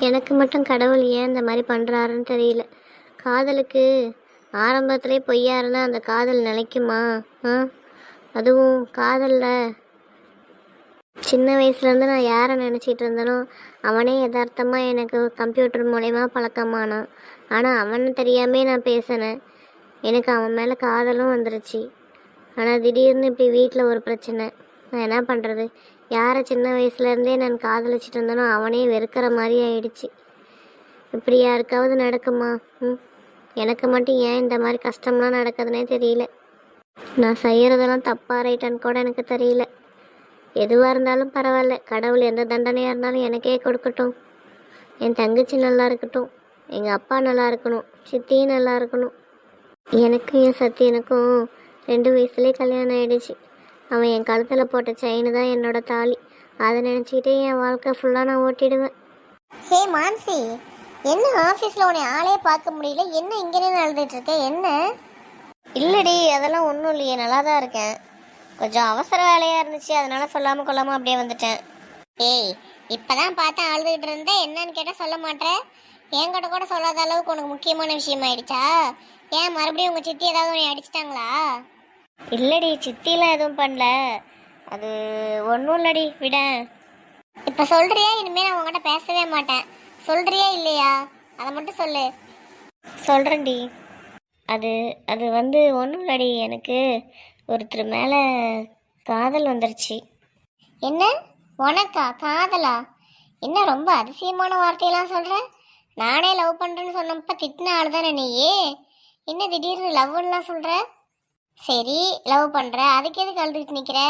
எனக்கு மட்டும் கடவுள் ஏன் இந்த மாதிரி பண்ணுறாருன்னு தெரியல. காதலுக்கு ஆரம்பத்திலே பொய்யா இருந்தால் அந்த காதல் நிலைக்குமா? ஆ அதுவும் காதலில். சின்ன வயசுலேருந்து நான் யாரை நினச்சிட்டு இருந்தனோ அவனே யதார்த்தமாக எனக்கு கம்ப்யூட்டர் மூலயமா பழக்கமானான். ஆனால் அவனை தெரியாமே நான் பேசினேன். எனக்கு அவன் மேலே காதலும் வந்துருச்சு. ஆனால் திடீர்னு இப்படி வீட்டில் ஒரு பிரச்சனை. நான் என்ன பண்ணுறது யாரை சின்ன வயசுலேருந்தே நான் காதலிச்சிட்டு இருந்தனோ அவனே வெறுக்கிற மாதிரி ஆயிடுச்சு. இப்படி யாருக்காவது நடக்குமா? ம்? எனக்கு மட்டும் ஏன் இந்த மாதிரி கஷ்டம்லாம் நடக்குதுன்னே தெரியல. நான் செய்கிறதெல்லாம் தப்பாக ரைட்டான்னு கூட எனக்கு தெரியல. எதுவாக இருந்தாலும் பரவாயில்ல. கடவுள் எந்த தண்டனையாக இருந்தாலும் எனக்கே கொடுக்கட்டும். என் தங்கச்சி நல்லா இருக்கட்டும். எங்கள் அப்பா நல்லா இருக்கணும். சித்தியும் நல்லா இருக்கணும். எனக்கும் என் சத்தியனுக்கும் ரெண்டு வயசுலேயே கல்யாணம் ஆகிடுச்சு அவன் என் கழுத்தில் போட்ட செயின் தான் என்னோட தாலி. அதை நினச்சிக்கிட்டே என் வாழ்க்கை ஃபுல்லாக நான் ஓட்டிடுவேன். ஹே மான்சி. என்ன ஆஃபீஸில் உன்னை ஆளே பார்க்க முடியல? என்ன இங்கே அழுதுட்டு இருக்க என்ன? இல்லடி அதெல்லாம் ஒன்றும் இல்லையே. நல்லா தான் இருக்கேன். கொஞ்சம் அவசர வேலையாக இருந்துச்சு. அதனால சொல்லாமல் கொள்ளாமல் அப்படியே வந்துட்டேன். ஏய் இப்பதான் பார்த்தேன் அழுதுகிட்டு இருந்த. என்னன்னு கேட்டால் சொல்ல மாட்டேன் என்கிட்ட கூட சொல்லாத அளவுக்கு உனக்கு முக்கியமான விஷயம் ஆயிடுச்சா? ஏன் மறுபடியும் உங்கள் சித்தி ஏதாவது உன்னை அடிச்சிட்டாங்களா? இல்லடி சித்திலாம் எதுவும் பண்ணல. அது ஒன்றும் இல்லடி. விட இப்போ சொல்றியா? இனிமேல் நான் உங்ககிட்ட பேசவே மாட்டேன். சொல்றியா இல்லையா? அதை மட்டும் சொல்லு. சொல்கிறேன்டி அது அது வந்து ஒன்றும் இல்லடி. எனக்கு ஒருத்தர் மேலே காதல் வந்துருச்சு. என்ன? உனக்கா? காதலா? என்ன ரொம்ப அதிசயமான வார்த்தையெல்லாம் சொல்ற? நானே லவ் பண்றேன்னு சொன்னப்ப திட்டின ஆள் தானே நீயே? என்ன திடீர்னு லவ்லாம் சொல்ற? சரி லவ் பண்ற. அதுக்கு எதுக்கு அழுதுட்டு நிக்கிற?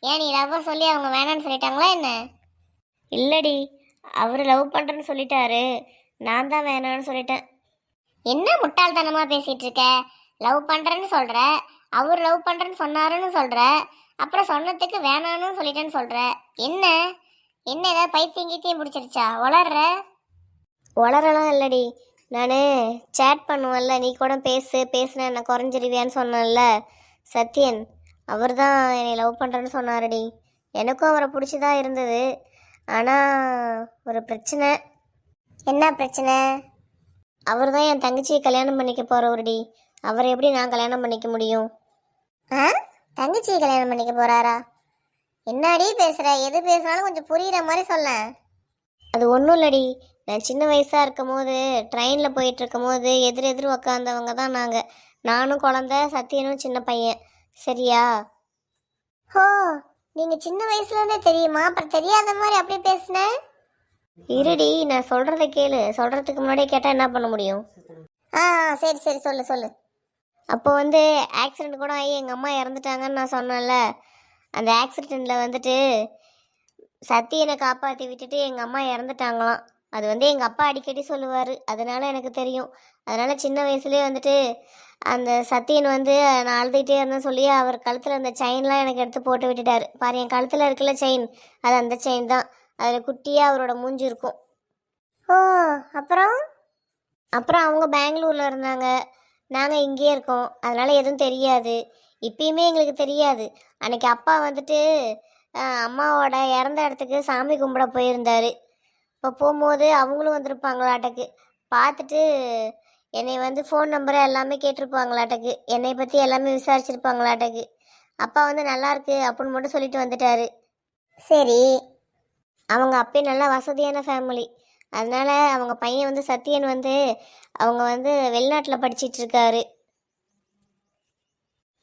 ஏன் நீ லவ் சொல்லி அவங்க வேணாம்னு சொல்லிட்டாங்களா என்ன? இல்லடி. அவர் லவ் பண்ணுறேன்னு சொல்லிட்டாரு. நான் தான் வேணான்னு சொல்லிட்டேன். என்ன முட்டாள்தனமாக பேசிகிட்டு இருக்க? லவ் பண்ணுறேன்னு சொல்கிற அவர் லவ் பண்ணுறேன்னு சொன்னாருன்னு சொல்கிற அப்புறம் சொன்னதுக்கு வேணான்னு சொல்லிட்டேன்னு சொல்கிற என்ன? என்ன ஏதாவது பைத்தியம் கீத்தியம் பிடிச்சிருச்சா? வளர்ற வளரலாம் இல்லடி. நான் சேட் பண்ணுவேன்ல. நீ கூட பேசு. பேசுனேன் என்ன குறைஞ்சிருவியான்னு சொன்னேன்ல. சத்யன் அவர் தான் என்னை லவ் பண்ணுறேன்னு சொன்னாரடி. எனக்கும் அவரை பிடிச்சி தான் இருந்தது. ஆனால் ஒரு பிரச்சனை. என்ன பிரச்சனை? அவர் தான் என் தங்கச்சியை கல்யாணம் பண்ணிக்க போகிறவருடி அவரை எப்படி நான் கல்யாணம் பண்ணிக்க முடியும்? ஆ? தங்கச்சியை கல்யாணம் பண்ணிக்க போகிறாரா என்னடி பேசுகிற எது பேசுனாலும் கொஞ்சம் புரிகிற மாதிரி சொல்ல அது ஒன்றும் இல்லடி. நான் சின்ன வயசாக இருக்கும் போது ட்ரெயினில் போயிட்டு இருக்கும் போது எதிர் எதிர் உக்காந்தவங்க தான் நாங்கள் நானும் குழந்த சத்தியனும் சின்ன பையன். சரியா? ஓ நீங்க சின்ன வயசுல இருந்தே தெரியுமா? அப்புறம் தெரியாத மாதிரி அப்படி பேசுன? இருடி நான் சொல்கிறத கேளு. சொல்கிறதுக்கு முன்னாடியே கேட்டால் என்ன பண்ண முடியும்? ஆ சரி சரி சொல்லு சொல்லு. அப்போ வந்து ஆக்சிடெண்ட் கூட ஆகி எங்கள் அம்மா இறந்துட்டாங்கன்னு நான் சொன்னேன்ல. அந்த ஆக்சிடெண்ட்டில் வந்துட்டு சத்தியனை காப்பாற்றி விட்டுட்டு எங்கள் அம்மா இறந்துட்டாங்களாம். அது வந்து எங்கள் அப்பா அடிக்கடி சொல்லுவார். அதனால எனக்கு தெரியும். அதனால சின்ன வயசுலேயே வந்துட்டு அந்த சத்தியன் வந்து நான் அழுதுகிட்டே இருந்தேன் சொல்லி அவர் கழுத்தில் அந்த செயின்லாம் எனக்கு எடுத்து போட்டு விட்டுட்டார். பாரு என் கழுத்தில் இருக்குல்ல செயின்? அது அந்த செயின் தான். அதில் குட்டியாக அவரோட மூஞ்சி இருக்கும். ஓ அப்புறம்? அப்புறம் அவங்க பெங்களூரில் இருந்தாங்க. நாங்கள் இங்கேயே இருக்கோம். அதனால் எதுவும் தெரியாது. இப்பயுமே எங்களுக்கு தெரியாது. அன்னைக்கு அப்பா வந்துட்டு அம்மாவோட இறந்த இடத்துக்கு சாமி கும்பிட போயிருந்தாரு. இப்போ போகும்போது அவங்களும் வந்திருப்பாங்களாட்டக்கு. பார்த்துட்டு என்னை வந்து ஃபோன் நம்பரை எல்லாமே கேட்டிருப்பாங்களாட்டக்கு. என்னை பற்றி எல்லாமே விசாரிச்சிருப்பாங்களாட்டக்கு. அப்பா வந்து நல்லா இருக்கு அப்படின்னு மட்டும் சொல்லிட்டு வந்துட்டாரு. சரி அவங்க அப்பயும் நல்லா வசதியான ஃபேமிலி அதனால் அவங்க பையன் வந்து சத்யன் வந்து அவங்க வந்து வெளிநாட்டில் படிச்சிட்டு இருக்காரு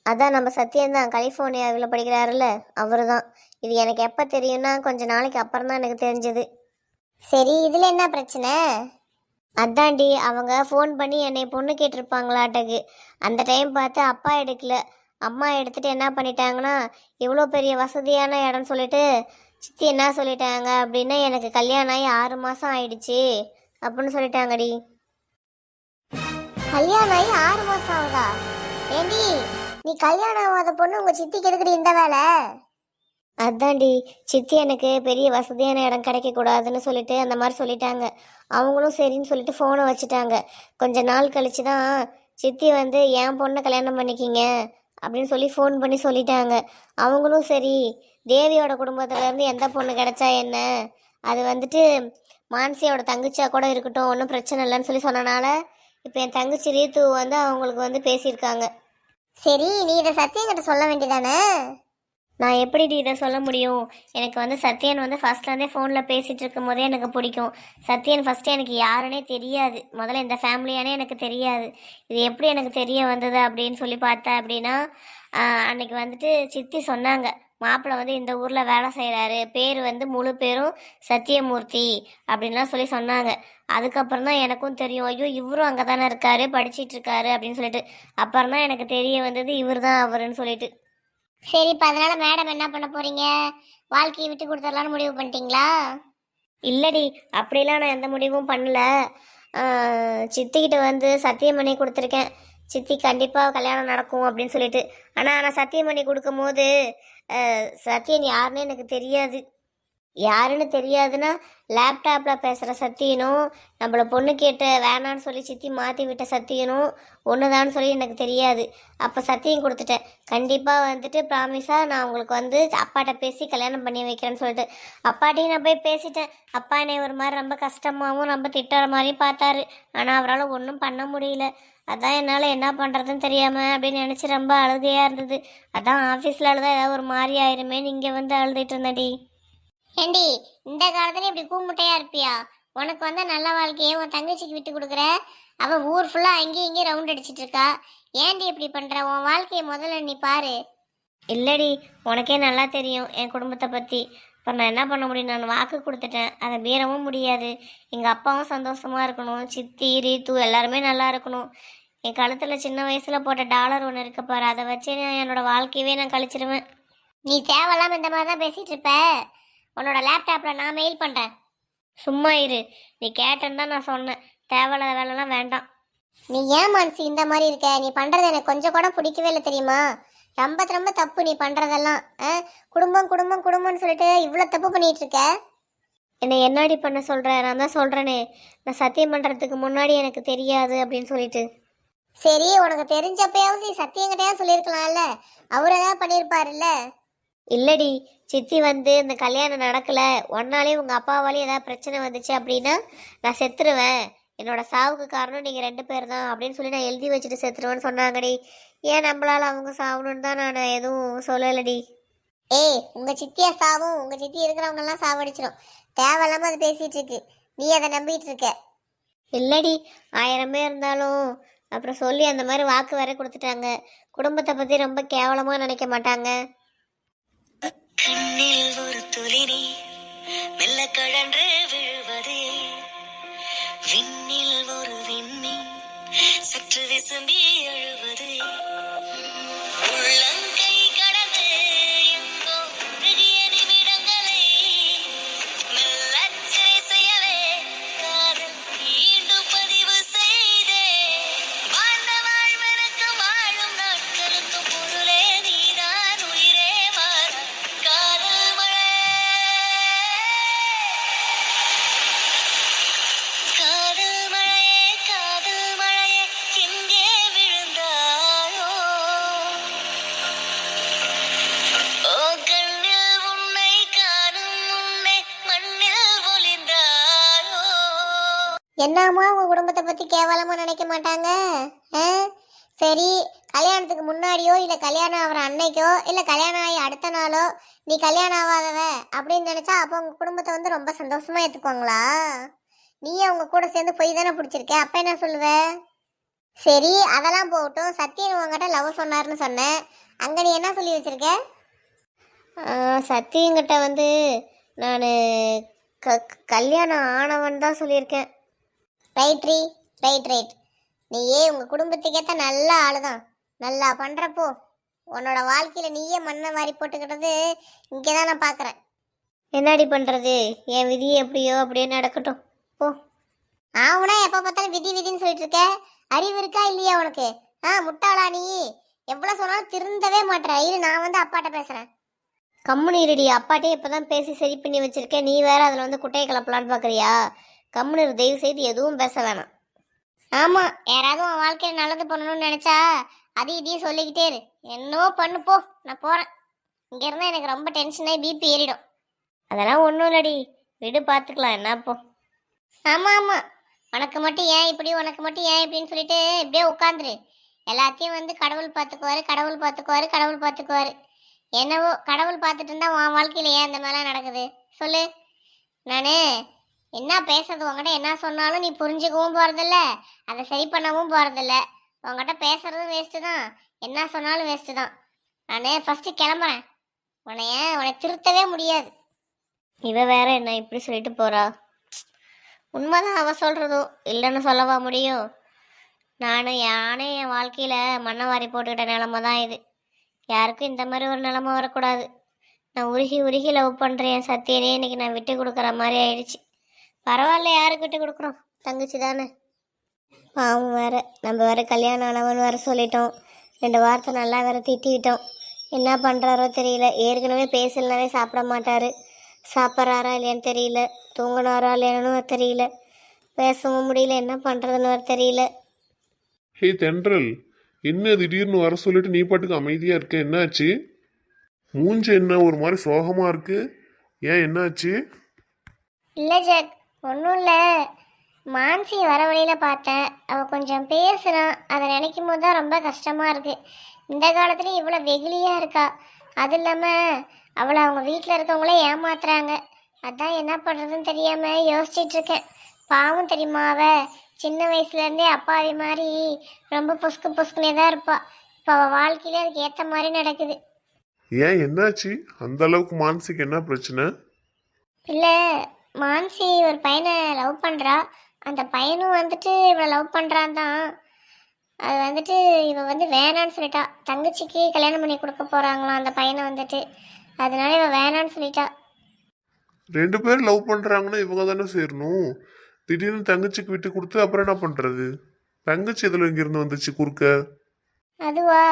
அதான் நம்ம சத்யன் தான் கலிஃபோர்னியாவில் படிக்கிறாருல்ல அவர் தான் இது எனக்கு எப்போ தெரியும்னா கொஞ்சம் நாளைக்கு அப்புறம் தான் எனக்கு தெரிஞ்சது. சரி இதில் என்ன பிரச்சனை? அதாண்டி அவங்க ஃபோன் பண்ணி என்னை பொண்ணு கேட்டிருப்பாங்களாட்டக்கு. அந்த டைம் பார்த்து அப்பா எடுக்கல. அம்மா எடுத்துட்டு என்ன பண்ணிட்டாங்கன்னா இவ்வளோ பெரிய வசதியான இடம்னு சொல்லிட்டு சித்தி என்ன சொல்லிட்டாங்க? அப்படின்னா எனக்கு கல்யாணம் ஆகி ஆறு மாதம் ஆயிடுச்சு அப்படின்னு சொல்லிட்டாங்கடி. கல்யாணம் ஆகி ஆறு மாசம் ஆகுதா? ஏண்டி நீ கல்யாணம் ஆகாத பொண்ணு உங்க சித்திக்கு எதுக்குடி இந்த வேலை? அதான்டி சித்தி எனக்கு பெரிய வசதியான இடம் கிடைக்கக்கூடாதுன்னு சொல்லிட்டு அந்த மாதிரி சொல்லிட்டாங்க. அவங்களும் சரின்னு சொல்லிட்டு ஃபோனை வச்சுட்டாங்க. கொஞ்ச நாள் கழிச்சு தான் சித்தி வந்து என் பொண்ணை கல்யாணம் பண்ணிக்கிங்க அப்படின்னு சொல்லி ஃபோன் பண்ணி சொல்லிட்டாங்க. அவங்களும் சரி தேவியோட குடும்பத்துலேருந்து எந்த பொண்ணு கிடைச்சா என்ன? அது வந்துட்டு மான்சியோட தங்கச்சியா கூட இருக்கட்டும் ஒன்றும் பிரச்சனை இல்லைன்னு சொல்லி சொன்னனால இப்போ என் தங்கச்சி ரீத்து வந்து அவங்களுக்கு வந்து பேசியிருக்காங்க. சரி நீ இதை சத்தியங்கிட்ட சொல்ல வேண்டியதானே? நான் எப்படி இதை சொல்ல முடியும்? எனக்கு வந்து சத்யன் வந்து ஃபர்ஸ்ட்லேருந்தே ஃபோனில் பேசிகிட்டு இருக்கும் போதே எனக்கு பிடிக்கும். சத்யன் ஃபஸ்ட்டு எனக்கு யாருன்னே தெரியாது. முதல்ல இந்த ஃபேமிலியானே எனக்கு தெரியாது. இது எப்படி எனக்கு தெரிய வந்தது அப்படின்னு சொல்லி பார்த்தேன் அப்படின்னா அன்னைக்கு வந்துட்டு சித்தி சொன்னாங்க. மாப்பிள்ளை வந்து இந்த ஊரில் வேலை செய்கிறாரு பேர் வந்து முழு பேரும் சத்தியமூர்த்தி அப்படின்லாம் சொல்லி சொன்னாங்க. அதுக்கப்புறம் தான் எனக்கும் தெரியும். ஐயோ இவரும் அங்கே தானே இருக்காரு படிச்சிட்டு இருக்காரு அப்படின்னு சொல்லிட்டு. அப்புறம் தான் எனக்கு தெரிய வந்தது இவர் தான் அவருன்னு சொல்லிட்டு. சரி இப்போ அதனால மேடம் என்ன பண்ண போறீங்க? வாழ்க்கையை விட்டு கொடுத்துடலான்னு முடிவு பண்ணிட்டீங்களா? இல்லடி அப்படிலாம் நான் எந்த முடிவும் பண்ணல. சித்திக்கிட்ட வந்து சத்தியம் பண்ணி கொடுத்துருக்கேன். சித்தி கண்டிப்பாக கல்யாணம் நடக்கும் அப்படின்னு சொல்லிட்டு. ஆனால் நான் சத்தியம் பண்ணி கொடுக்கும்போது சத்தியன் யாருன்னு எனக்கு தெரியாது. யாருன்னு தெரியாதுன்னா லேப்டாப்பில் பேசுகிற சத்தியனும் நம்மள பொண்ணு கேட்ட வேணான்னு சொல்லி சித்தி மாற்றி விட்ட சத்தியனும் ஒன்றுதான்னு சொல்லி எனக்கு தெரியாது. அப்போ சத்தியம் கொடுத்துட்டேன் கண்டிப்பாக வந்துட்டு ப்ராமிஸாக நான் உங்களுக்கு வந்து அப்பாட்ட பேசி கல்யாணம் பண்ணி வைக்கிறேன்னு சொல்லிட்டு. அப்பாட்டையும் நான் போய் பேசிட்டேன். அப்பா என்னை ஒரு மாதிரி ரொம்ப கஷ்டமாகவும் ரொம்ப திட்டுற மாதிரியும் பார்த்தாரு. ஆனால் அவரால் ஒன்றும் பண்ண முடியல. அதான் என்னால் என்ன பண்ணுறதுன்னு தெரியாமல் அப்படின்னு நினச்சி ரொம்ப அழுகையாக இருந்தது. அதான் ஆஃபீஸில் அழுதா ஏதாவது ஒரு மாதிரி ஆயிருமே இங்கே வந்து அழுதுட்டு இருந்தேன்டி. ஏண்டி இந்த காலத்துல இப்படி கூமுட்டையா இருப்பியா? உனக்கு வந்த நல்ல வாழ்க்கையை உன் தங்கச்சிக்கு விட்டு கொடுக்குற? அவ ஊர் ஃபுல்லா அங்கேயும் இங்கேயும் ரவுண்ட் அடிச்சிட்டு இருக்கா. ஏண்டி இப்படி பண்ற? உன் வாழ்க்கையை முதல்ல நீ பாரு. இல்லடி உனக்கே நல்லா தெரியும் என் குடும்பத்தை பற்றி இப்போ நான் என்ன பண்ண முடியும்? நான் வாக்கு கொடுத்துட்டேன். அதை மீறவும் முடியாது. எங்கள் அப்பாவும் சந்தோஷமாக இருக்கணும். சித்தி ரீத்து எல்லாருமே நல்லா இருக்கணும். என் கழுத்தில் சின்ன வயசில் போட்ட டாலர் ஒன்று இருக்கு பாரு. அதை வச்சு நான் என்னோட வாழ்க்கையவே நான் கழிச்சிடுவேன் நீ தேவையில்லாம இந்த மாதிரி தான் பேசிட்டு இருப்ப. உன்னோட லேப்டாப்பில் நான் மெயில் பண்ணுறேன் சும்மா இரு. நீ கேட்டேன்னு தான் நான் சொன்னேன். தேவையில்லாத வேலைலாம் வேண்டாம். நீ ஏன் மனசு இந்த மாதிரி இருக்க? நீ பண்ணுறது எனக்கு கொஞ்சம் கூட பிடிக்கவே இல்லை தெரியுமா? ரொம்ப ரொம்ப தப்பு நீ பண்ணுறதெல்லாம் ஆ? குடும்பம் குடும்பம் குடும்பம்னு சொல்லிட்டு இவ்வளோ தப்பு பண்ணிகிட்டு இருக்க? என்னை என்னடி பண்ண சொல்கிற நான் தான் சொல்கிறேனே நான் சத்தியம் பண்ணுறதுக்கு முன்னாடி எனக்கு தெரியாது அப்படின்னு சொல்லிட்டு. சரி உனக்கு தெரிஞ்சப்பயாவது நீ சத்தியங்கிட்டயா சொல்லியிருக்கலாம்ல. அவர் ஏதாவது பண்ணியிருப்பாருல்ல. இல்லடி சித்தி வந்து இந்த கல்யாணம் நடக்கல. ஒன்னாலே உங்க அப்பாவாலே ஏதாவது பிரச்சனை வந்துச்சு அப்படின்னா நான் செத்துருவேன். என்னோட சாவுக்கு காரணம் நீங்க ரெண்டு பேர் தான் அப்படின்னு சொல்லி நான் எழுதி வச்சுட்டு செத்துருவேன்னு சொன்னாங்கடி. ஏன் நம்மளால அவங்க சாவணும்னு தான் நான் எதுவும் சொல்லலடி. ஏய் உங்க சித்தியா சாவும் உங்க சித்தி இருக்கிறவங்க எல்லாம் சாவடிச்சிடும் தேவையில்லாம அது பேசிட்டு இருக்கு. நீ அதை நம்பிட்டு இருக்க. இல்லடி ஆயிரமே இருந்தாலும். அப்புறம் சொல்லி அந்த மாதிரி வாக்கு வேற கொடுத்துட்டாங்க. குடும்பத்தை பத்தி ரொம்ப கேவலமா நினைக்க மாட்டாங்க. கண்ணில் ஒரு துளி மெல்ல கழன்று விழுவதே. விண்ணில் ஒரு விண்ணி சற்று விசும்பி எழுவது. என்னம்மா உங்க குடும்பத்தை பத்தி கேவலமா நினைக்க மாட்டாங்க? ஆ? சரி கல்யாணத்துக்கு முன்னாடியோ இல்லை கல்யாணம் ஆகிற அன்னைக்கோ இல்லை கல்யாணம் ஆகி அடுத்த நாளோ நீ கல்யாணம் ஆகாதவ அப்படின்னு நினச்சா அப்போ உங்கள் குடும்பத்தை வந்து ரொம்ப சந்தோஷமாக ஏற்றுக்குவாங்களா நீயே அவங்க கூட சேர்ந்து போய் தானே பிடிச்சிருக்க? அப்போ என்ன சொல்லுவ? சரி அதெல்லாம் போகட்டும். சத்தியன் உங்ககிட்ட லவ் சொன்னார்னு சொன்னேன். அங்கே நீ என்ன சொல்லி வச்சுருக்க? சத்தியங்கிட்ட வந்து நான் க கல்யாணம் ஆனவன் தான் சொல்லியிருக்கேன். ரைட் ரீ ரைட் ரைட் நீயே உங்க குடும்பத்துக்கேத்த நல்ல ஆளு தான் நல்லா பண்றப்போ உன்னோட வாழ்க்கையில நீயே மண்ணை வாரி போட்டுக்கிட்டது இங்கே தான் நான் பார்க்குறேன் என்னடி பண்ணுறது என் விதி எப்படியோ அப்படியே நடக்கட்டும். போ. ஆவுனா எப்போ பார்த்தாலும் விதி விதின்னு சொல்லிட்டு இருக்க? அறிவு இருக்கா இல்லையா உனக்கு? ஆ முட்டாளா நீ? எவ்வளோ சொன்னாலும் திருந்தவே மாட்டேற. இரு நான் வந்து அப்பாட்ட பேசுகிறேன் கம்முனு இருடி. அப்பாட்டே இப்பதான் பேசி சரி பண்ணி வச்சிருக்கேன். நீ வேற அதில் வந்து குட்டையை கிளப்பலான்னு பார்க்குறியா கம்முனு தயவு செய்து எதுவும் பேச வேணாம். ஆமாம் யாராவது உன் வாழ்க்கையில் நல்லது பண்ணணும்னு நினச்சா அது இதையும் சொல்லிக்கிட்டே இரு. என்னவோ பண்ணு போ நான் போகிறேன் இங்கே இருந்தால் எனக்கு ரொம்ப டென்ஷனாகி பிபி ஏறிடும். அதெல்லாம் ஒன்றும் இல்லடி. விடு பார்த்துக்கலாம் என்னப்போ ஆமாம் ஆமாம் உனக்கு மட்டும் ஏன் இப்படி உனக்கு மட்டும் ஏன் இப்படின்னு சொல்லிட்டு இப்படியே உட்காந்துரு. எல்லாத்தையும் வந்து கடவுள் பார்த்துக்குவாரு கடவுள் பார்த்துக்குவாரு கடவுள் பார்த்துக்குவாரு என்னவோ கடவுள் பார்த்துட்டு இருந்தா உன் வாழ்க்கையில் ஏன் இந்த மாதிரிலாம் நடக்குது? சொல்லு. நான் என்ன பேசுறது? உங்ககிட்ட என்ன சொன்னாலும் நீ புரிஞ்சுக்கவும் போகிறதில்ல அதை சரி பண்ணவும் போகிறதில்ல உங்ககிட்ட பேசுறது வேஸ்ட்டு தான். என்ன சொன்னாலும் வேஸ்ட்டு தான். நான் ஃபஸ்ட்டு கிளம்புறேன். உன்னைய உன்னை திருத்தவே முடியாது. இவ வேற என்ன இப்படி சொல்லிட்டு போறா? உண்மைதான் அவ சொல்றதும். இல்லைன்னு சொல்லவா முடியும்? நானும் யானே என் வாழ்க்கையில மண்ணை வாரி போட்டுக்கிட்ட நிலமை தான் இது. யாருக்கும் இந்த மாதிரி ஒரு நிலமை வரக்கூடாது. நான் உருகி உருகி லவ் பண்ணுறேன் என் சத்தியனே இன்னைக்கு நான் விட்டு கொடுக்குற மாதிரி ஆயிடுச்சு. பரவாயில்ல யாருக்கு விட்டு கொடுக்குறோம் தங்கச்சி தானே பாவம் வேற. நம்ம வேற கல்யாணம் ஆனவன் வேற சொல்லிட்டோம். ரெண்டு வார்த்தை நல்லா வேற திட்டிக்கிட்டோம். என்ன பண்ணுறாரோ தெரியல. ஏற்கனவே பேசலனாவே சாப்பிட மாட்டாரு. சாப்பிட்றாரா இல்லையான்னு தெரியல. தூங்கினாரா இல்லையான்னு தெரியல. பேசவும் முடியல. என்ன பண்ணுறதுன்னு வேற தெரியல. ஹே தென்றல். என்ன திடீர்னு வர சொல்லிட்டு நீ பாட்டுக்கு அமைதியா இருக்க? என்னாச்சு? மூஞ்சி என்ன ஒரு மாதிரி சோகமா இருக்கு? ஏன் என்னாச்சு? இல்லை ஜாக். ஒன்றும் இல்லை மான்சி வர வழியில் பார்த்தேன் அவள் கொஞ்சம் பேசுனான் அதை நினைக்கும் போது தான் ரொம்ப கஷ்டமாக இருக்குது இந்த காலத்துலேயும் இவ்வளோ வெகுளியாக இருக்கா. அது இல்லாமல் அவளை அவங்க வீட்டில் இருக்கவங்களே ஏமாத்துறாங்க. அதான் என்ன பண்ணுறதுன்னு தெரியாமல் யோசிச்சிட்டு இருக்கேன். பாவம் தெரியுமா அவ? சின்ன வயசுலேருந்தே அப்பாவி மாதிரி ரொம்ப பொசுக்கு பொசுக்குனே தான் இருப்பா. இப்போ அவள் வாழ்க்கையில அதுக்கு ஏற்ற மாதிரி நடக்குது. ஏன் என்னாச்சு? அந்த அளவுக்கு மானசிக்கு என்ன பிரச்சனை? இல்லை மான்சி ஒரு பையனை லவ் பண்ணுறா அந்த பையனும் வந்துட்டு இவளை லவ் பண்ணுறான் தான். அது வந்துட்டு இவ வந்து வேணான்னு சொல்லிட்டா. தங்கச்சிக்கு கல்யாணம் பண்ணி கொடுக்க போகிறாங்களாம் அந்த பையனை வந்துட்டு. அதனால இவ வேணான்னு சொல்லிட்டா. ரெண்டு பேரும் லவ் பண்றாங்கன்னா இவங்க தானே சேரணும். திடீர்னு தங்கச்சிக்கு விட்டு கொடுத்து அப்புறம் என்ன பண்றது? தங்கச்சி இதுல இங்க இருந்து வந்துச்சு குறுக்க? அதுவா?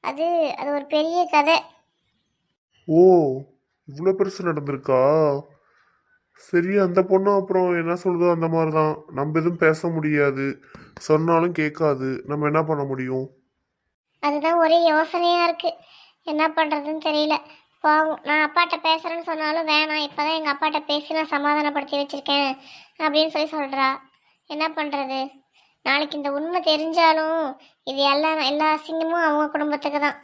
அது அது ஒரு பெரிய கதை. ஓ இவ்வளோ பெருசு நடந்திருக்கா? சரி அந்த பொண்ணும் அப்புறம் என்ன சொல்லுதோ அந்த மாதிரி தான் நம்ம எதுவும் பேச முடியாது. சொன்னாலும் கேட்காது. நம்ம என்ன பண்ண முடியும்? அதுதான் ஒரே யோசனையாக இருக்குது என்ன பண்ணுறதுன்னு தெரியல. பாவம் நான் அப்பாட்ட பேசுகிறேன்னு சொன்னாலும் வேணாம். இப்போ தான் எங்கள் அப்பாட்ட பேசி நான் சமாதானப்படுத்தி வச்சுருக்கேன் அப்படின்னு சொல்லி சொல்கிறா என்ன பண்ணுறது நாளைக்கு இந்த உண்மை தெரிஞ்சாலும் இது எல்லா எல்லா அசிங்கமும் அவங்க குடும்பத்துக்கு தான்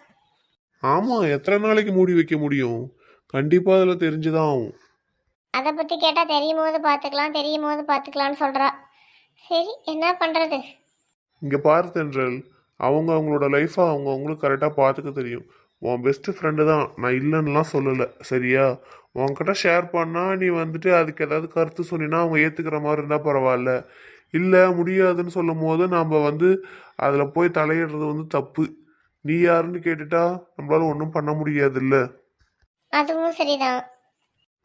ஆமா எத்தனை நாளைக்கு மூடி வைக்க முடியும்? கண்டிப்பா அதுல தெரிஞ்சுதான் ஆகும். அதை பற்றி கேட்டால் தெரியும் போது பார்த்துக்கலாம் தெரியும் போது பார்த்துக்கலான்னு சொல்கிறா சரி என்ன பண்ணுறது இங்க பாரு தென்றல். அவங்க அவங்களோட லைஃப்பை அவங்க அவங்களுக்கு கரெக்டாக பார்த்துக்க தெரியும். உன் பெஸ்ட் ஃப்ரெண்டு தான். நான் இல்லைன்னுலாம் சொல்லலை. சரியா? உன்கிட்ட ஷேர் பண்ணா நீ வந்துட்டு அதுக்கு ஏதாவது கருத்து சொன்னினா அவங்க ஏற்றுக்கிற மாதிரி இருந்தால் பரவாயில்ல. இல்லை முடியாதுன்னு சொல்லும் போது நம்ம வந்து அதில் போய் தலையிடுறது வந்து தப்பு. நீ யாருன்னு கேட்டுட்டா நம்மளால ஒன்றும் பண்ண முடியாதுல்ல. அதுவும் சரிதான்.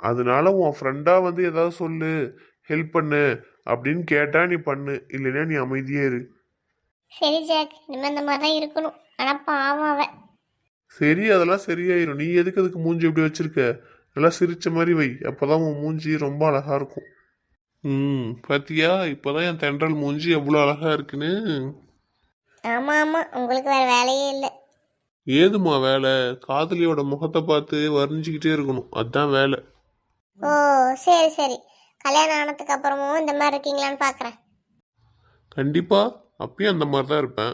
அதனால உன் ஃப்ரெண்டாக வந்து ஏதாவது சொல்லு ஹெல்ப் பண்ணு அப்படின்னு கேட்டா நீ பண்ணு இல்லைன்னா நீ அமைதியே இரு. சரி ஜாக். இனிமேல் இந்த மாதிரி தான் இருக்கணும். ஆனால் பாவம் சரி அதெல்லாம் சரியாயிரும். நீ எதுக்கு அதுக்கு மூஞ்சி இப்படி வச்சிருக்க? நல்லா சிரிச்ச மாதிரி வை. அப்போதான் உன் மூஞ்சி ரொம்ப அழகா இருக்கும். ம் பாத்தியா? இப்போதான் என் தென்றல் மூஞ்சி எவ்வளோ அழகா இருக்குன்னு. ஆமாம் ஆமாம் உங்களுக்கு வேறு வேலையே இல்லை. ஏதுமா வேலை? காதலியோட முகத்தை பார்த்து வர்ணிச்சுக்கிட்டே இருக்கணும். அதுதான் வேலை. ஓ சரி சரி. கல்யாணம் ஆனதுக்கு அப்புறமும் இந்த மாதிரி இருக்கீங்களான்னு பார்க்குறேன் கண்டிப்பா அப்பயும் அந்த மாதிரி தான் இருப்பேன்.